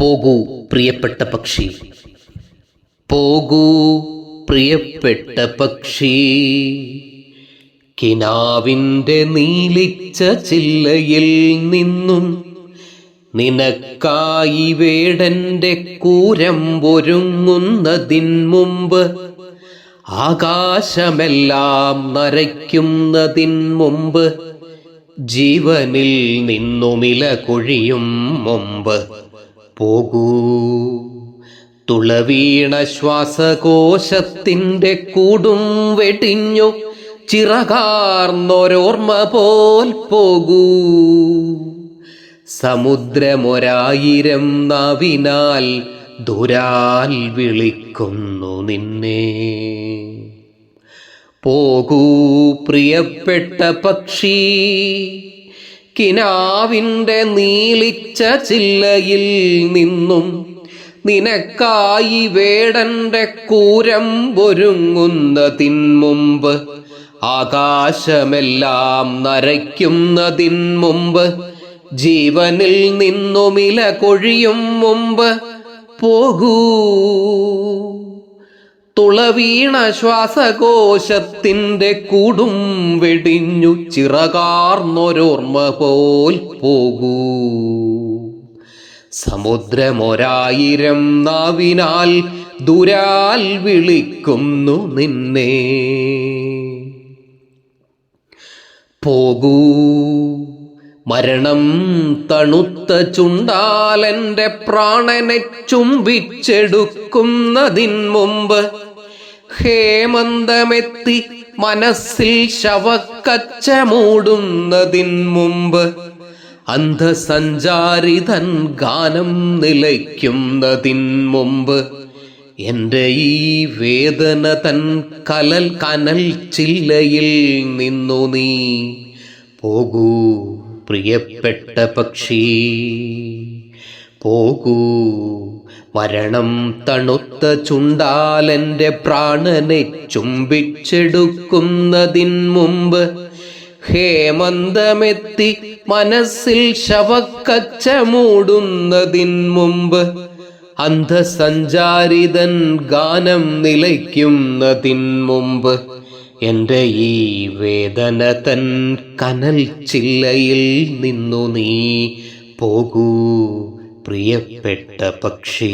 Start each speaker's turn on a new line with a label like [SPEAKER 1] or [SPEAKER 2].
[SPEAKER 1] പോകൂ പ്രിയപ്പെട്ട പക്ഷി. പോകൂ പ്രിയപ്പെട്ട പക്ഷി. കിനാവിന്റെ നീലിച്ച ചില്ലയിൽ നിന്നും നിനക്കായി വേടന്റെ കൂരമ്പൊരുങ്ങുന്നതിൻ മുമ്പ് ആകാശമെല്ലാം നരയ്ക്കുന്നതിൻ മുമ്പ് ജീവനിൽ നിന്നുമില കൊഴിയും മുമ്പ്. പോകൂ. തുളവീണ ശ്വാസകോശത്തിന്റെ കൂടും വെടിഞ്ഞു ചിറകാർന്നൊരോർമ്മ പോൽ പോകൂ. സമുദ്രമൊരായിരം നാവിനാൽ ദുരാൽ വിളിക്കുന്നു നിന്നെ. പോകൂ പ്രിയപ്പെട്ട പക്ഷി. കിനാവിന്റെ നീളിച്ച ചില്ലയിൽ നിന്നും നിനക്കായി വേടന്റെ ഒരുങ്ങുന്നതിൻ മുമ്പ് ആകാശമെല്ലാം നരയ്ക്കുന്നതിൻ മുമ്പ് ജീവനിൽ നിന്നുമില കൊഴിയും മുമ്പ് പോകൂ. തുളവീണ ശ്വാസകോശത്തിന്റെ കൂടും വെടിഞ്ഞു ചിറകാർന്നൊരോർമ്മ പോൽ പോകൂ. സമുദ്രമൊരായിരം നാവിനാൽ ദുരാൽ വിളിക്കുന്നു നിന്നെ. പോകൂ. മരണം തണുത്ത ചുണ്ടാലെന്റെ പ്രാണനെ ചുംബിച്ചെടുക്കുന്നതിൻ മുമ്പ് ഹേമന്തമെത്തി മനസ്സിൽ ശവക്കച്ച മൂടുന്നതിൻ മുമ്പ് അന്ധസഞ്ചാരിതൻ ഗാനം നിലയ്ക്കുന്നതിൻ മുമ്പ് എന്റെ ഈ വേദന തൻ കലൽ കനൽ ചില്ലയിൽ നിന്നു നീ പോകൂ പ്രിയപ്പെട്ട പക്ഷി. പോകൂ. മരണം തണുത്ത ചുണ്ടാലെന്റെ പ്രാണനെ ചുംബിച്ചെടുക്കുന്നതിൻ മുമ്പ് ഹേമന്തമെത്തി മനസ്സിൽ ശവക്കച്ച മൂടുന്നതിൻ മുമ്പ് അന്ധസഞ്ചാരിതൻ ഗാനം നിലയ്ക്കുന്നതിൻ മുമ്പ് എന്റെ ഈ വേദന തൻ കനൽ ചില്ലയിൽ നിന്നു നീ പോകൂ. പ്രിയപ്പെട്ട പക്ഷി.